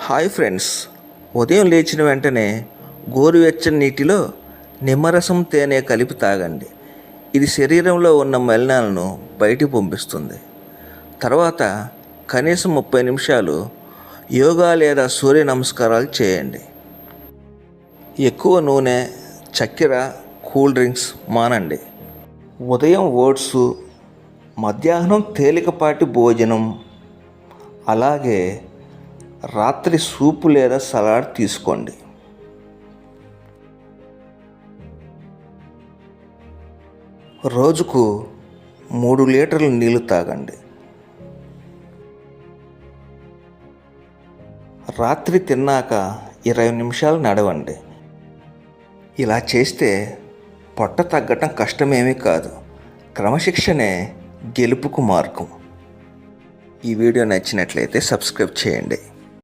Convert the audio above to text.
Hi friends ఉదయం లేచిన వెంటనే గోరువెచ్చని నీటిలో నిమ్మరసం తేనె కలిపి తాగండి. ఇది శరీరంలో ఉన్న మలినాలను బయటికి పంపిస్తుంది. తర్వాత కనీసం ముప్పై నిమిషాలు యోగా లేదా సూర్య నమస్కారాలు చేయండి. ఎక్కువ నూనె చక్కెర కూల్ డ్రింక్స్ మానండి. ఉదయం ఓట్స్ మధ్యాహ్నం తేలికపాటి భోజనం అలాగే రాత్రి సూపు లేదా సలాడ్ తీసుకోండి. రోజుకు మూడు లీటర్ల నీళ్ళు తాగండి. రాత్రి తిన్నాక ఇరవై నిమిషాలు నడవండి. ఇలా చేస్తే పొట్ట తగ్గటం కష్టమేమీ కాదు. క్రమశిక్షణే గెలుపుకు మార్గం. ఈ వీడియో నచ్చినట్లయితే సబ్స్క్రైబ్ చేయండి.